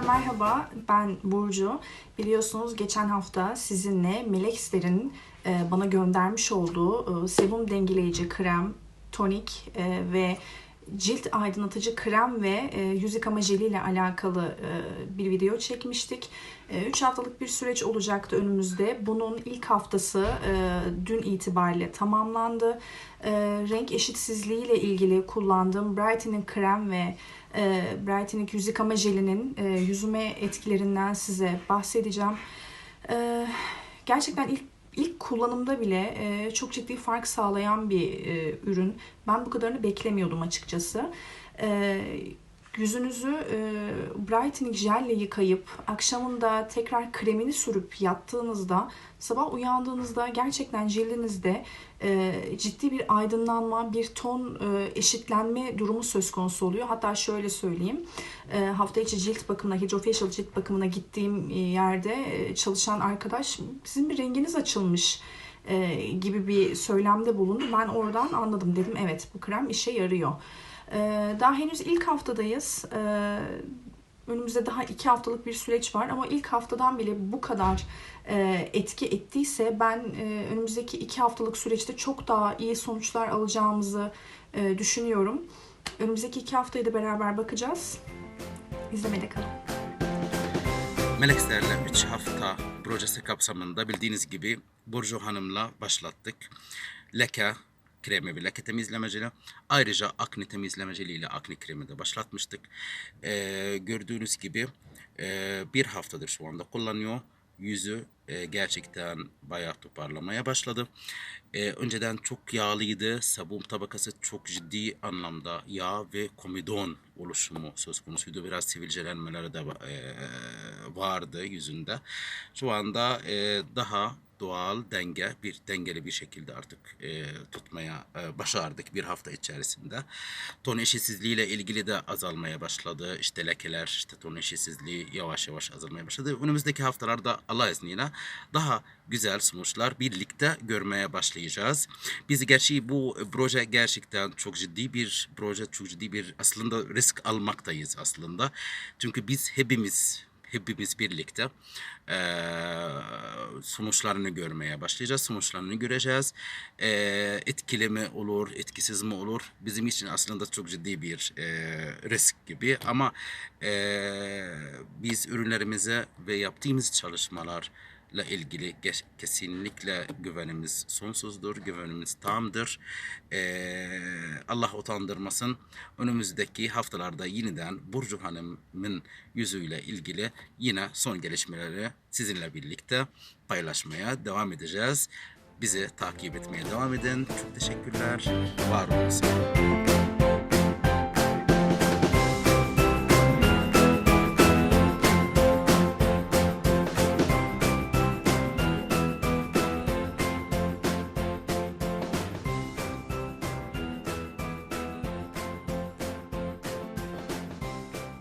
merhaba. Ben Burcu. Biliyorsunuz geçen hafta sizinle Melexler'in e, bana göndermiş olduğu e, sebum dengeleyici krem, tonik e, ve cilt aydınlatıcı krem ve e, yüz yıkama jeli ile alakalı e, bir video çekmiştik. 3 haftalık bir süreç olacaktı önümüzde. Bunun ilk haftası e, dün itibariyle tamamlandı. E, renk eşitsizliği ile ilgili kullandığım Brighten'in krem ve e, Brighten'in yüz yıkama jelinin e, yüzüme etkilerinden size bahsedeceğim. E, gerçekten ilk ilk kullanımda bile e, çok ciddi fark sağlayan bir e, ürün. Ben bu kadarını beklemiyordum açıkçası. E, yüzünüzü e, brightening jelle yıkayıp akşamında tekrar kremini sürüp yattığınızda sabah uyandığınızda gerçekten cildinizde e, ciddi bir aydınlanma, bir ton e, eşitlenme durumu söz konusu oluyor. Hatta şöyle söyleyeyim. E, hafta içi cilt bakımına, hydrofacial cilt bakımına gittiğim e, yerde e, çalışan arkadaş sizin bir renginiz açılmış e, gibi bir söylemde bulundu. Ben oradan anladım dedim evet bu krem işe yarıyor. Ee, daha henüz ilk haftadayız. Ee, önümüzde daha iki haftalık bir süreç var ama ilk haftadan bile bu kadar e, etki ettiyse ben e, önümüzdeki iki haftalık süreçte çok daha iyi sonuçlar alacağımızı e, düşünüyorum. Önümüzdeki iki haftayı da beraber bakacağız. İzlemede kalın. Meleklerle 3 hafta projesi kapsamında bildiğiniz gibi Burcu Hanım'la başlattık. Leke kremi ve leke temizlemecili. Ayrıca akne temizlemeciliğiyle akne kremi de başlatmıştık. Ee, gördüğünüz gibi e, bir haftadır şu anda kullanıyor. Yüzü e, gerçekten bayağı toparlamaya başladı. E, önceden çok yağlıydı. Sabun tabakası çok ciddi anlamda yağ ve komedon oluşumu söz konusuydu. Biraz sivilcelenmeleri de e, vardı yüzünde. Şu anda e, daha doğal denge bir dengeli bir şekilde artık e, tutmaya e, başardık bir hafta içerisinde. Ton eşitsizliği ile ilgili de azalmaya başladı. İşte lekeler, işte ton eşitsizliği yavaş yavaş azalmaya başladı. Önümüzdeki haftalarda Allah izniyle daha güzel sonuçlar birlikte görmeye başlayacağız. Biz gerçi bu proje gerçekten çok ciddi bir proje, çok ciddi bir aslında risk almaktayız aslında. Çünkü biz hepimiz hepimiz birlikte e, sonuçlarını görmeye başlayacağız. Sonuçlarını göreceğiz. E, etkili mi olur, etkisiz mi olur? Bizim için aslında çok ciddi bir e, risk gibi ama e, biz ürünlerimize ve yaptığımız çalışmalar ile ilgili kesinlikle güvenimiz sonsuzdur, güvenimiz tamdır. Ee, Allah utandırmasın. Önümüzdeki haftalarda yeniden Burcu Hanım'ın yüzüyle ilgili yine son gelişmeleri sizinle birlikte paylaşmaya devam edeceğiz. Bizi takip etmeye devam edin. Çok teşekkürler. Var olun.